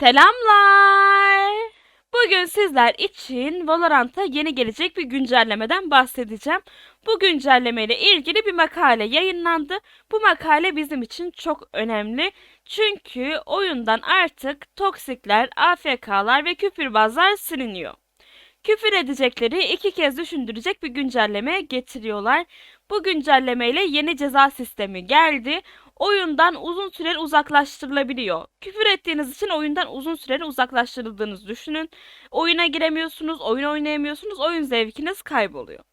Selamlar. Bugün sizler için Valorant'a yeni gelecek bir güncellemeden bahsedeceğim. Bu güncelleme ile ilgili bir makale yayınlandı. Bu makale bizim için çok önemli. Çünkü oyundan artık toksikler, AFK'lar ve küfürbazlar siliniyor. Küfür edecekleri iki kez düşündürecek bir güncelleme getiriyorlar. Bu güncellemeyle yeni ceza sistemi geldi oyundan uzun süreli uzaklaştırılabiliyor. Küfür ettiğiniz için oyundan uzun süreli uzaklaştırıldığınızı düşünün. Oyuna giremiyorsunuz, oyun oynayamıyorsunuz, oyun zevkiniz kayboluyor.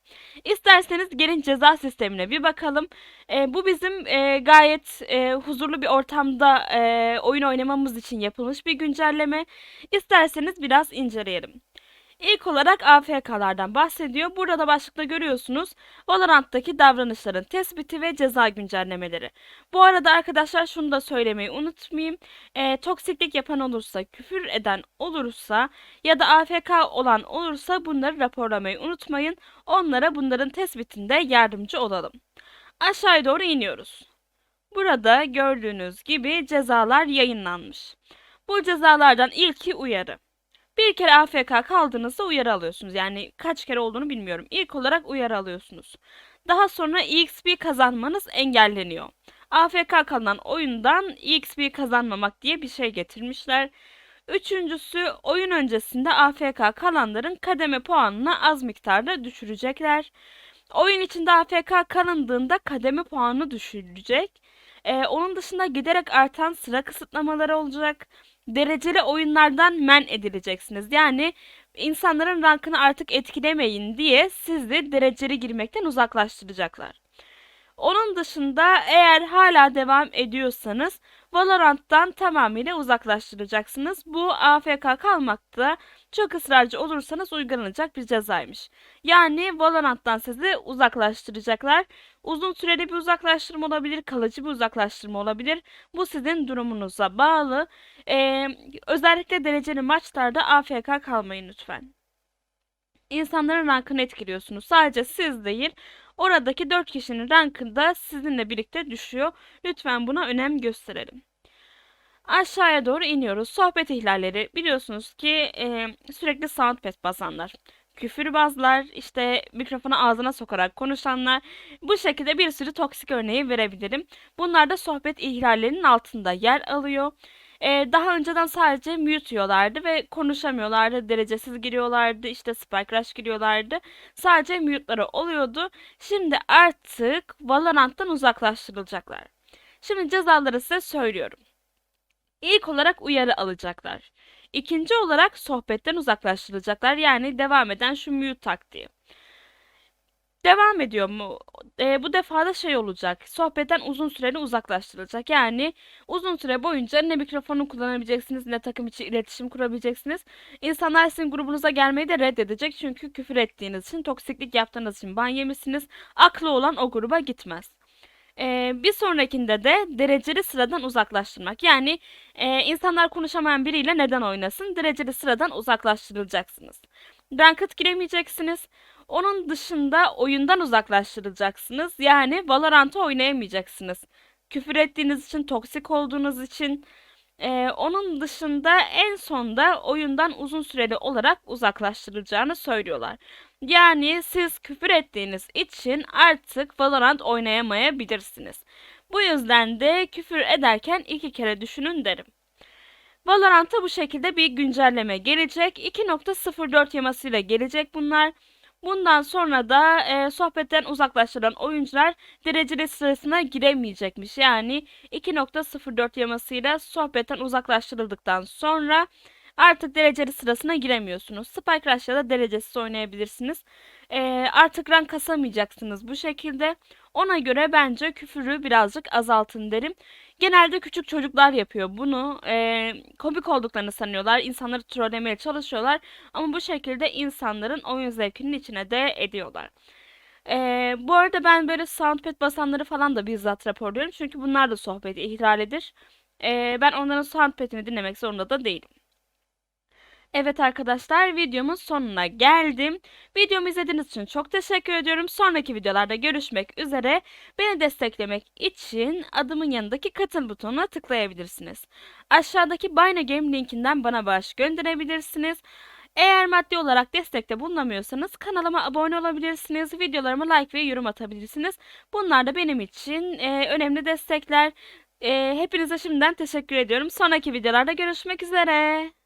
İsterseniz gelin ceza sistemine bir bakalım. E, bu bizim e, gayet e, huzurlu bir ortamda e, oyun oynamamız için yapılmış bir güncelleme. İsterseniz biraz inceleyelim. İlk olarak AFK'lardan bahsediyor. Burada da başlıkta görüyorsunuz. Valorant'taki davranışların tespiti ve ceza güncellemeleri. Bu arada arkadaşlar şunu da söylemeyi unutmayayım. E, toksiklik yapan olursa, küfür eden olursa ya da AFK olan olursa bunları raporlamayı unutmayın. Onlara bunların tespitinde yardımcı olalım. Aşağıya doğru iniyoruz. Burada gördüğünüz gibi cezalar yayınlanmış. Bu cezalardan ilki uyarı. Bir kere AFK kaldığınızda uyarı alıyorsunuz. Yani kaç kere olduğunu bilmiyorum. İlk olarak uyarı alıyorsunuz. Daha sonra EXP kazanmanız engelleniyor. AFK kalan oyundan EXP kazanmamak diye bir şey getirmişler. Üçüncüsü oyun öncesinde AFK kalanların kademe puanını az miktarda düşürecekler. Oyun içinde AFK kalındığında kademe puanı düşürülecek. Ee, onun dışında giderek artan sıra kısıtlamaları olacak dereceli oyunlardan men edileceksiniz. Yani insanların rankını artık etkilemeyin diye sizi dereceli girmekten uzaklaştıracaklar. Onun dışında eğer hala devam ediyorsanız Valorant'tan tamamıyla uzaklaştıracaksınız. Bu AFK kalmakta çok ısrarcı olursanız uygulanacak bir cezaymış. Yani Valorant'tan sizi uzaklaştıracaklar. Uzun süreli bir uzaklaştırma olabilir, kalıcı bir uzaklaştırma olabilir. Bu sizin durumunuza bağlı. Ee, özellikle dereceli maçlarda AFK kalmayın lütfen. İnsanların rankını etkiliyorsunuz. Sadece siz değil, oradaki 4 kişinin rankı da sizinle birlikte düşüyor. Lütfen buna önem gösterelim. Aşağıya doğru iniyoruz. Sohbet ihlalleri biliyorsunuz ki e, sürekli soundpad basanlar küfürbazlar, işte mikrofonu ağzına sokarak konuşanlar bu şekilde bir sürü toksik örneği verebilirim. Bunlar da sohbet ihlallerinin altında yer alıyor. Ee, daha önceden sadece mute yiyorlardı ve konuşamıyorlardı, derecesiz giriyorlardı, işte spike rush giriyorlardı. Sadece mute'ları oluyordu. Şimdi artık Valorant'tan uzaklaştırılacaklar. Şimdi cezaları size söylüyorum. İlk olarak uyarı alacaklar. İkinci olarak sohbetten uzaklaştırılacaklar. Yani devam eden şu mute taktiği. Devam ediyor mu? E, bu defa da şey olacak. Sohbetten uzun süreli uzaklaştırılacak. Yani uzun süre boyunca ne mikrofonu kullanabileceksiniz ne takım içi iletişim kurabileceksiniz. İnsanlar sizin grubunuza gelmeyi de reddedecek. Çünkü küfür ettiğiniz için, toksiklik yaptığınız için ban yemişsiniz. Aklı olan o gruba gitmez. Ee, bir sonrakinde de dereceli sıradan uzaklaştırmak. Yani e, insanlar konuşamayan biriyle neden oynasın? Dereceli sıradan uzaklaştırılacaksınız. Ranked giremeyeceksiniz. Onun dışında oyundan uzaklaştırılacaksınız. Yani Valorant'ı oynayamayacaksınız. Küfür ettiğiniz için, toksik olduğunuz için. Ee, onun dışında en sonda oyundan uzun süreli olarak uzaklaştırılacağını söylüyorlar. Yani siz küfür ettiğiniz için artık Valorant oynayamayabilirsiniz. Bu yüzden de küfür ederken iki kere düşünün derim. Valorant'a bu şekilde bir güncelleme gelecek. 2.04 yamasıyla gelecek bunlar. Bundan sonra da e, sohbetten uzaklaştıran oyuncular dereceli sırasına giremeyecekmiş. Yani 2.04 yamasıyla sohbetten uzaklaştırıldıktan sonra artık dereceli sırasına giremiyorsunuz. Spike Rush ya da derecesiz oynayabilirsiniz. E, artık rank kasamayacaksınız bu şekilde. Ona göre bence küfürü birazcık azaltın derim. Genelde küçük çocuklar yapıyor bunu. E, komik olduklarını sanıyorlar. İnsanları trollemeye çalışıyorlar. Ama bu şekilde insanların oyun zevkinin içine de ediyorlar. E, bu arada ben böyle soundpad basanları falan da bizzat raporluyorum. Çünkü bunlar da sohbeti ihlalidir. E, ben onların soundpad'ini dinlemek zorunda da değilim. Evet arkadaşlar videomun sonuna geldim. Videomu izlediğiniz için çok teşekkür ediyorum. Sonraki videolarda görüşmek üzere. Beni desteklemek için adımın yanındaki katıl butonuna tıklayabilirsiniz. Aşağıdaki Bino Game linkinden bana bağış gönderebilirsiniz. Eğer maddi olarak destekte bulunamıyorsanız kanalıma abone olabilirsiniz. Videolarıma like ve yorum atabilirsiniz. Bunlar da benim için e, önemli destekler. E, hepinize şimdiden teşekkür ediyorum. Sonraki videolarda görüşmek üzere.